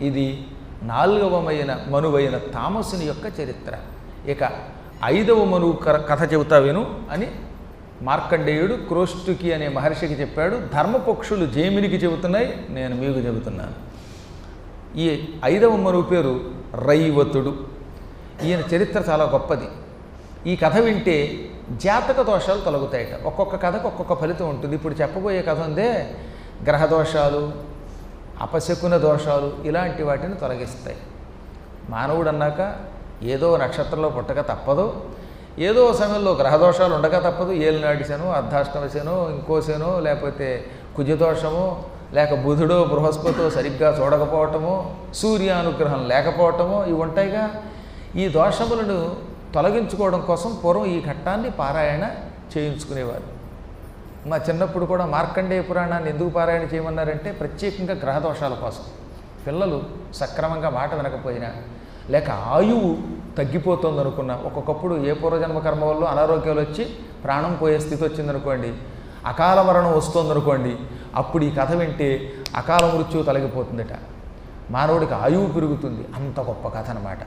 ఇది నాలుగవమైన మనువైన తామసుని యొక్క చరిత్ర. ఇక ఐదవ మనువు కథ చెబుతా విను అని మార్కండేయుడు క్రోష్టుకి అనే మహర్షికి చెప్పాడు ధర్మపక్షులు జైమినికి చెబుతున్నాయి నేను మీకు చెబుతున్నాను. ఈ ఐదవ మనువు పేరు రైవతుడు. ఈయన చరిత్ర చాలా గొప్పది. ఈ కథ వింటే జాతక దోషాలు తొలగుతాయట. ఒక్కొక్క కథకు ఒక్కొక్క ఫలితం ఉంటుంది. ఇప్పుడు చెప్పబోయే కథ ఉందే గ్రహ దోషాలు అపశకున దోషాలు ఇలాంటి వాటిని తొలగిస్తాయి. మానవుడు అన్నాక ఏదో నక్షత్రంలో పుట్టక తప్పదు ఏదో సమయంలో గ్రహదోషాలు ఉండక తప్పదు ఏలినాడిసనో ఇంకో శను లేకపోతే కుజదోషము లేక బుధుడో బృహస్పతో సరిగ్గా చూడకపోవటమో సూర్యానుగ్రహం లేకపోవటము ఇవి ఉంటాయిగా. ఈ దోషములను తొలగించుకోవడం కోసం పూర్వం ఈ ఘట్టాన్ని పారాయణ చేయించుకునేవారు. మా చిన్నప్పుడు కూడా మార్కండేయ పురాణాన్ని ఎందుకు పారాయణ చేయమన్నారంటే ప్రత్యేకంగా గ్రహదోషాల కోసం. పిల్లలు సక్రమంగా మాట వినకపోయినా లేక ఆయువు తగ్గిపోతుంది అనుకున్నా ఒక్కొక్కప్పుడు ఏ పూర్వజన్మ కర్మ వల్ల అనారోగ్యాలు వచ్చి ప్రాణం పోయే స్థితి వచ్చిందనుకోండి అకాల మరణం వస్తుందనుకోండి అప్పుడు ఈ కథ వింటే అకాల మృత్యువు తొలగిపోతుందట. మానవుడికి ఆయువు పెరుగుతుంది అంత గొప్ప కథ అనమాట